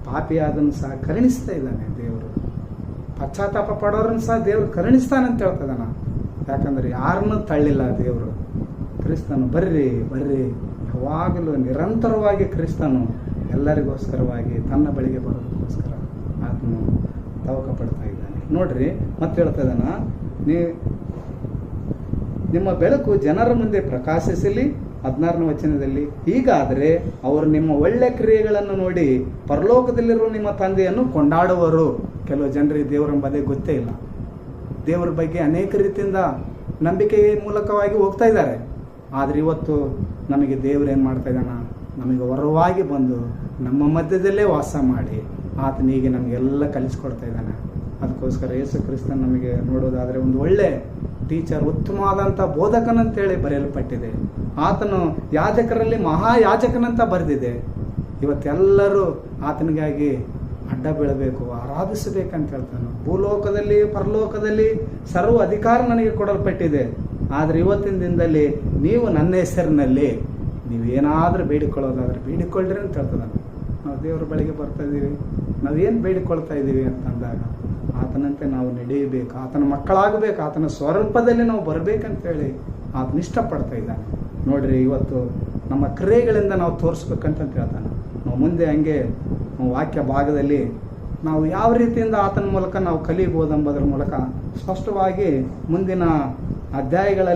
ಪಾಪಿ ಅದನ್ನು ಸಹ ಕರುಣಿಸ್ತಾ ಇದ್ದಾನೆ ದೇವರು. ಪಶ್ಚಾತ್ತಾಪ ಪಡೋರನ್ನು ಸಹ ದೇವರು ಕರುಣಿಸ್ತಾನೆ ಅಂತ ಹೇಳ್ತದಾನ ಯಾಕಂದ್ರೆ ಯಾರನ್ನೂ ತಳ್ಳಿಲ್ಲ ದೇವರು. ಕ್ರಿಸ್ತನು, ಬರ್ರಿ ಬರ್ರಿ. ಯಾವಾಗಲೂ ನಿರಂತರವಾಗಿ ಕ್ರಿಸ್ತನು ಎಲ್ಲರಿಗೋಸ್ಕರವಾಗಿ ತನ್ನ ಬಳಿಗೆ ಬರೋದಕ್ಕೋಸ್ಕರ ಆತನು ತವಕ ಪಡ್ತಾ ಇದ್ದಾನೆ. ನೋಡ್ರಿ, ಮತ್ತೆ ಹೇಳ್ತಾ ಇದ್ದಾನ, ನೀ ನಿಮ್ಮ ಬೆಳಕು ಜನರ ಮುಂದೆ ಪ್ರಕಾಶಿಸಲಿ, ಹದಿನಾರನೇ ವಚನದಲ್ಲಿ, ಹೀಗಾದರೆ ಅವರು ನಿಮ್ಮ ಒಳ್ಳೆ ಕ್ರಿಯೆಗಳನ್ನು ನೋಡಿ ಪರಲೋಕದಲ್ಲಿರುವ ನಿಮ್ಮ ತಂದೆಯನ್ನು ಕೊಂಡಾಡುವರು. ಕೆಲವು ಜನರಿಗೆ ದೇವರೆಂಬುದೇ ಗೊತ್ತೇ ಇಲ್ಲ. ದೇವರ ಬಗ್ಗೆ ಅನೇಕ ರೀತಿಯಿಂದ ನಂಬಿಕೆ ಮೂಲಕವಾಗಿ ಹೋಗ್ತಾ ಇದ್ದಾರೆ. ಆದರೆ ಇವತ್ತು ನಮಗೆ ದೇವರು ಏನು ಮಾಡ್ತಾ ಇದ್ದಾನ? ನಮಗೆ ಹೊರವಾಗಿ ಬಂದು ನಮ್ಮ ಮಧ್ಯದಲ್ಲೇ ವಾಸ ಮಾಡಿ ಆತನಿಗೆ ನಮಗೆಲ್ಲ ಕಲಿಸ್ಕೊಡ್ತಾ ಇದ್ದಾನೆ. ಅದಕ್ಕೋಸ್ಕರ ಯೇಸು ಕ್ರಿಸ್ತನ್ ನಮಗೆ ನೋಡೋದಾದರೆ ಒಂದು ಒಳ್ಳೆ ಟೀಚರ್ ಉತ್ತಮವಾದಂಥ ಬೋಧಕನಂತೇಳಿ ಬರೆಯಲ್ಪಟ್ಟಿದೆ. ಆತನು ಯಾಜಕರಲ್ಲಿ ಮಹಾಯಾಜಕನಂತ ಬರೆದಿದೆ. ಇವತ್ತೆಲ್ಲರೂ ಆತನಿಗಾಗಿ ಅಡ್ಡ ಬೀಳಬೇಕು, ಆರಾಧಿಸಬೇಕಂತ ಹೇಳ್ತಾನೆ. ಭೂಲೋಕದಲ್ಲಿ, ಪರಲೋಕದಲ್ಲಿ ಸರ್ವ ಅಧಿಕಾರ ನನಗೆ ಕೊಡಲ್ಪಟ್ಟಿದೆ. ಆದರೆ ಇವತ್ತಿನ ದಿನದಲ್ಲಿ ನೀವು ನನ್ನ ಹೆಸರಿನಲ್ಲಿ ನೀವೇನಾದರೂ ಬೇಡಿಕೊಳ್ಳೋದಾದ್ರೆ ಬೇಡಿಕೊಳ್ಳ್ರಿ ಅಂತ ಹೇಳ್ತದಾನೆ ನಾವು ದೇವರ ಬಳಿಗೆ ಬರ್ತಾ ಇದ್ದೀವಿ. ನಾವೇನು ಬೇಡಿಕೊಳ್ತಾ ಇದ್ದೀವಿ ಅಂತಂದಾಗ ಆತನಂತೆ ನಾವು ನಡೆಯಬೇಕು, ಆತನ ಮಕ್ಕಳಾಗಬೇಕು, ಆತನ ಸ್ವರೂಪದಲ್ಲಿ ನಾವು ಬರಬೇಕಂತೇಳಿ ಆತನ ಇಷ್ಟಪಡ್ತಾ ಇದ್ದಾನೆ. ನೋಡ್ರಿ, ಇವತ್ತು ನಮ್ಮ ಕ್ರಿಯೆಗಳಿಂದ ನಾವು ತೋರಿಸ್ಬೇಕಂತ ಹೇಳ್ತಾನೆ. ನಾವು ಮುಂದೆ ಹಂಗೆ ವಾಕ್ಯ ಭಾಗದಲ್ಲಿ ನಾವು ಯಾವ ರೀತಿಯಿಂದ ಆತನ ಮೂಲಕ ನಾವು ಕಲಿಬೋದು ಎಂಬುದರ ಮೂಲಕ ಸ್ಪಷ್ಟವಾಗಿ ಮುಂದಿನ ಅಧ್ಯಾಯಗಳಲ್ಲಿ